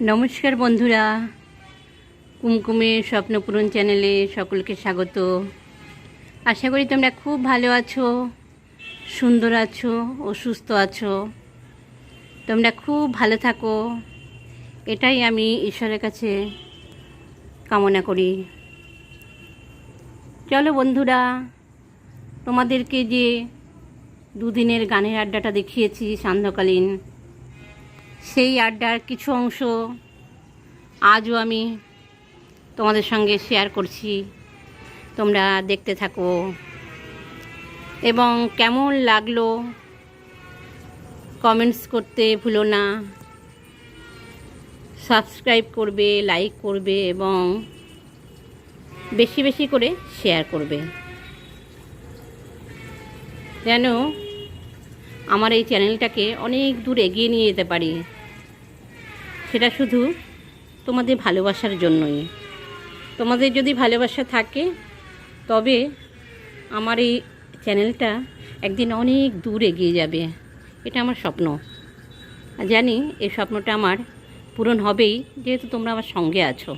নমস্কার বন্ধুরা। কুমকুমের স্বপ্নপূরণ চ্যানেলে সকলকে স্বাগত। আশা করি তোমরা খুব ভালো আছো, সুন্দর আছো ও সুস্থ আছো। তোমরা খুব ভালো থাকো। এটাই আমি ঈশ্বরের কাছে কামনা করি। চলো বন্ধুরা, তোমাদেরকে যে দুদিনের গানের আড্ডাটা দেখিয়েছি সান্ধ্যকালীন সেই আড্ডার কিছু অংশ আজও আমি তোমাদের সঙ্গে শেয়ার করছি। তোমরা দেখতে থাকো। এবং কেমন লাগল কমেন্টস করতে ভুলো না। সাবস্ক্রাইব করবে লাইক করবে এবং বেশি বেশি করে শেয়ার করবে। যেন আমার এই চ্যানেলটাকে অনেক দূর এগিয়ে নিয়ে যেতে পারি। সেটা শুধু তোমাদের ভালোবাসার জন্যই। তোমাদের যদি ভালোবাসা থাকে, তবে আমার এই চ্যানেলটা একদিন অনেক দূর এগিয়ে যাবে। এটা আমার স্বপ্ন। জানি এই স্বপ্নটা আমার পূরণ হবেই, যেহেতু তোমরা আমার সঙ্গে আছো।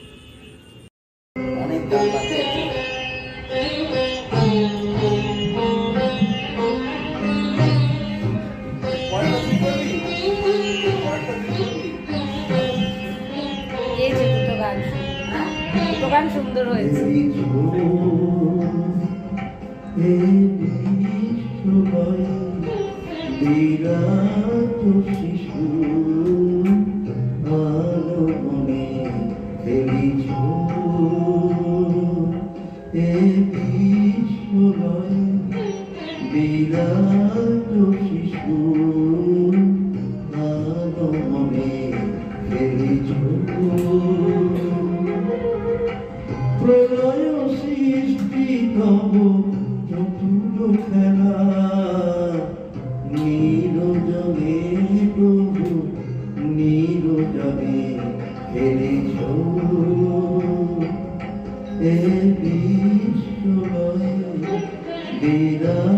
সুন্দর হয়েছে। বিরাট bir yola vida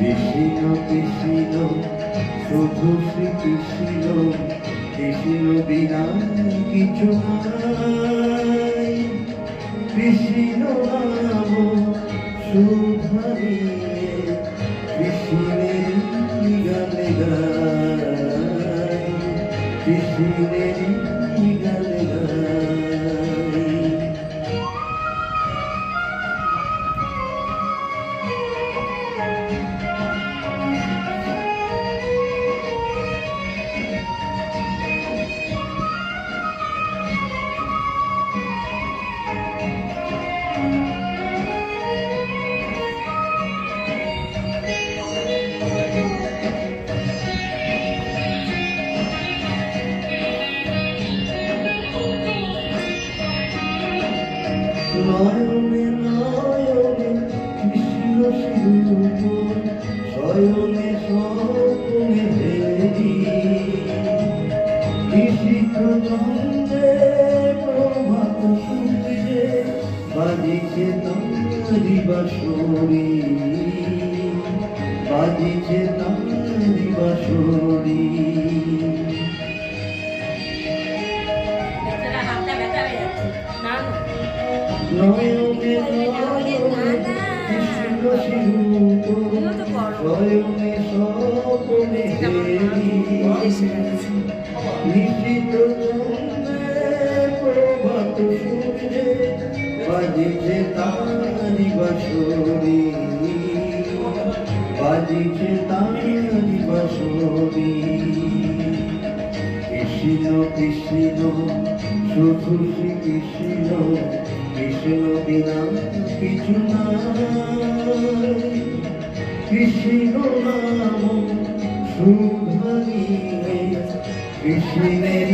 Krishna Krishna শুধু শ্রীকৃষ্ণ কৃষ্ণ বিনা কিছু কৃষ্ণ শুভ বাজিছে তারি বাসরি বাজিছে তারি বাসরি নয়নে কৃষ্ণ সিংহ নয়নে নিশ্চিত বাজে যে তারি বসরি। বাজে যে তারি বসরি। কৃষ্ণ কৃষ্ণ শুধু শ্রী কৃষ্ণ কৃষ্ণ বিনা কিছু না কৃষ্ণ নাম শুধারি কৃষ্ণের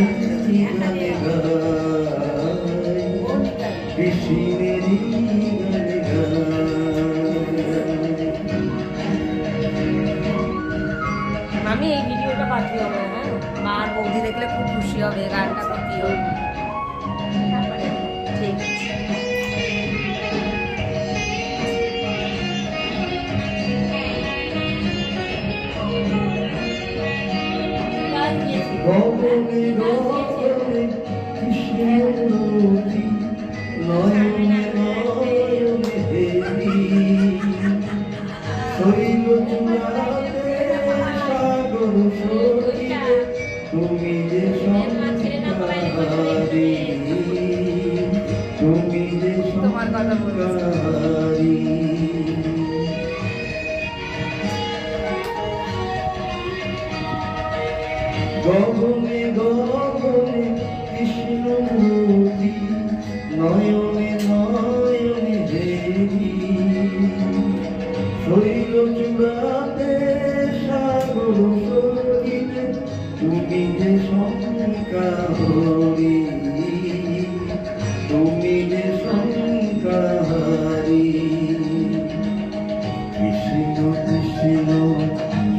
কৃষ্ণের खुशी हो मार बौदी देखले खूब खुशी हो गान ठीक गोविंद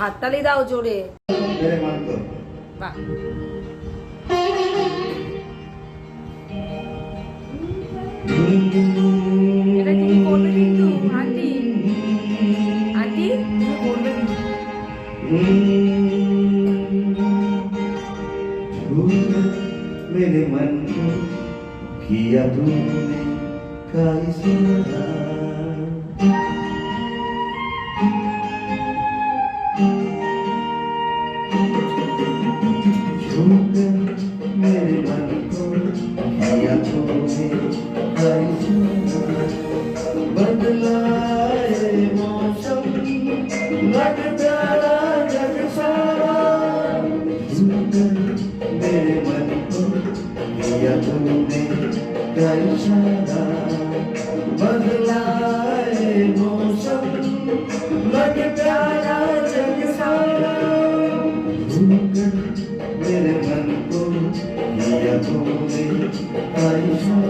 হাততালি দাও জোরে। বাহ। এটা তুমি আন্টি। আন্টি তুমি করবে मेरे 붉은 내를 안고 하얗고 해 But.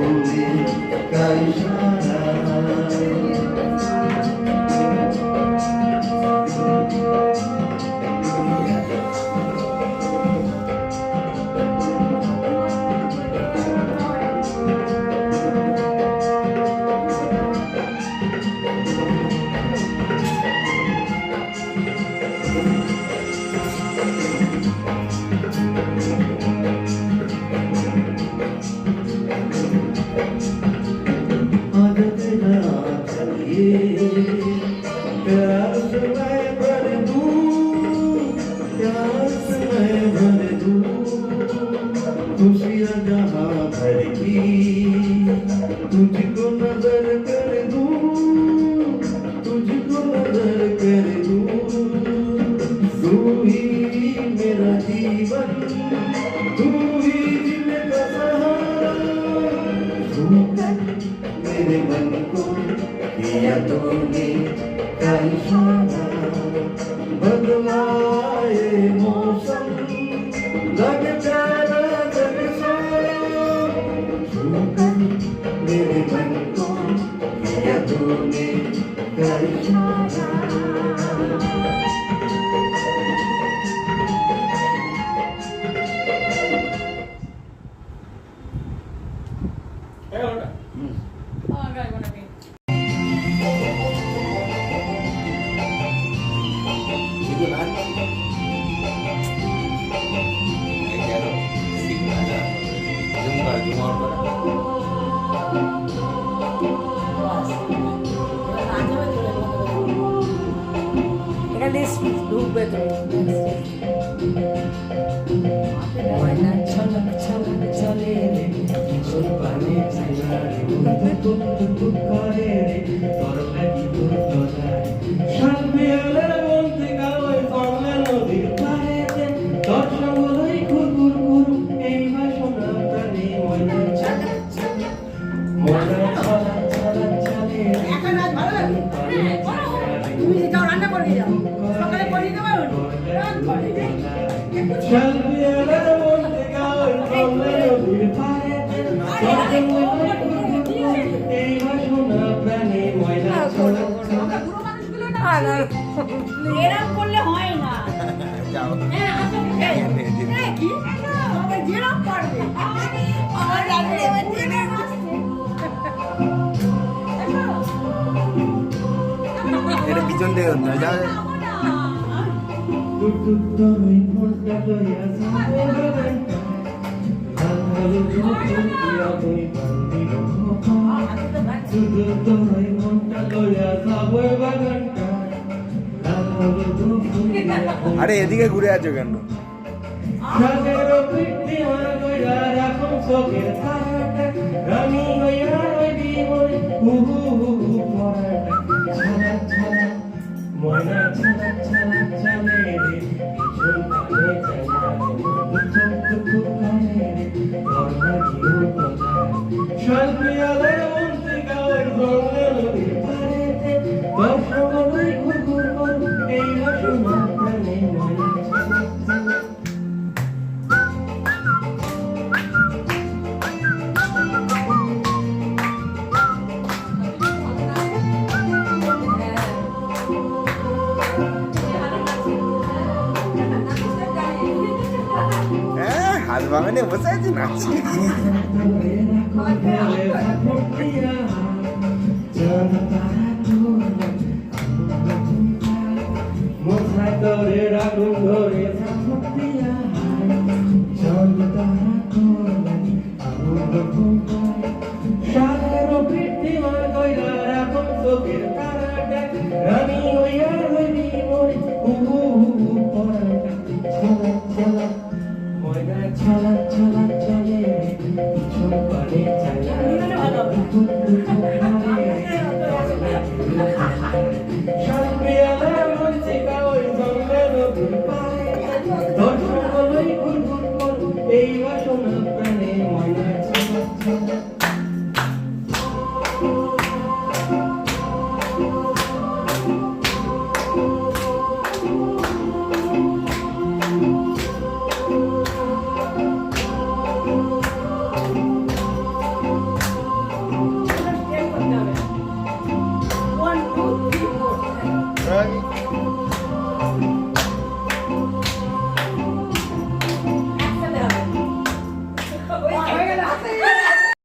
Thank you. ঢুকবে তো ময়না ছলক ছলক চলে তোর মিলে যাও রান্না করে যাও। সকালে করে দিতে পারো এরকম করলে হয় না যেরকম পারবে আমার রাত্রে দিয়া তুই আরে এদিকে ঘুরে আছো কেন? হু ময়না ছালা ছালা চলে রে, পিছন কানে চাইয়া টুক টুক করে রে করনা দিও কথা রানী